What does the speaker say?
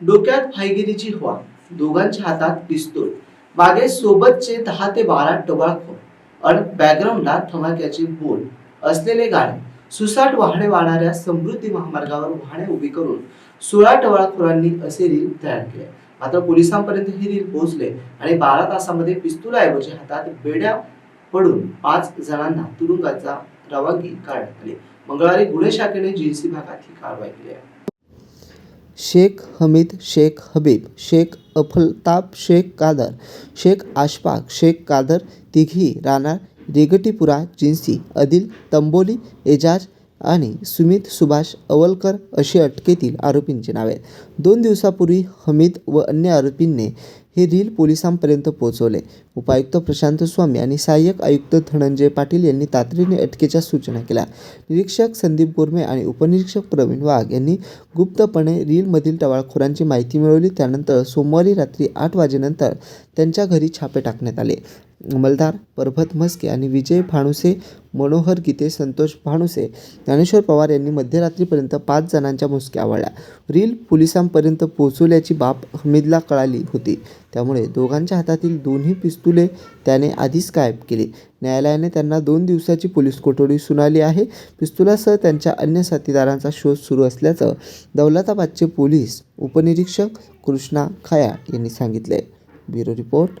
डोक्यात फायगिरीची हवा दोघांच्या हातात पिस्तूल. मागे सोबतचे दहा ते बारा टवाळखोर आणि बॅकग्राऊंडला धमाक्याचे बोल. असलेले गाणे. सुसाट वाहणे वाहणाऱ्या समृद्धी महामार्गावर वाहणे उभी करून सोळा टवाळखोरांनी असे रील तयार केले. मात्र पोलिसांपर्यंत ही रील पोहोचले आणि बारा तासामध्ये पिस्तुलाऐवजी हातात बेड्या पडून पाच जणांना तुरुंगाचा रवानगी करण्यात आली. मंगळवारी गुन्हे शाखेने जीएससी भागात ही कारवाई केली आहे. शेख हमीद शेख हबीब शेख अफलताब शेख कादर शेख आशफाक शेख कादर तिघी राणा रेगटीपुरा जिन्सी अदिल तंबोली एजाज आणि सुमित सुभाष अवलकर अशी अटकेतील आरोपींची नावे आहेत. दोन दिवसापूर्वी हमीद व अन्य आरोपींनी हे रील पोलिसांपर्यंत पोहोचवले. उपायुक्त प्रशांत स्वामी आणि सहाय्यक आयुक्त धनंजय पाटील यांनी तातडीने अटकेच्या सूचना केल्या. निरीक्षक संदीप गोरमे आणि उपनिरीक्षक प्रवीण वाघ यांनी गुप्तपणे रीलमधील टवाळखोरांची माहिती मिळवली. त्यानंतर सोमवारी रात्री आठ वाजेनंतर त्यांच्या घरी छापे टाकण्यात आले. मलदार परभत म्हस्के आणि विजय भाणुसे मनोहर गीते संतोष भाणुसे ज्ञानेश्वर पवार यांनी मध्यरात्रीपर्यंत पाच जणांच्या मुसक्या आवळल्या. रील पोलिसांपर्यंत पोहोचवल्याची बाब हमीदला कळाली होती. त्यामुळे दोघांच्या हातातील दोन्ही पिस्तुले त्याने आधीच गायब केली. न्यायालयाने त्यांना दोन दिवसाची पोलीस कोठडी सुनावली आहे. पिस्तुलासह त्यांच्या अन्य साथीदारांचा शोध सुरू असल्याचं दौलताबादचे पोलीस उपनिरीक्षक कृष्णा खया यांनी सांगितले ब्युरो रिपोर्ट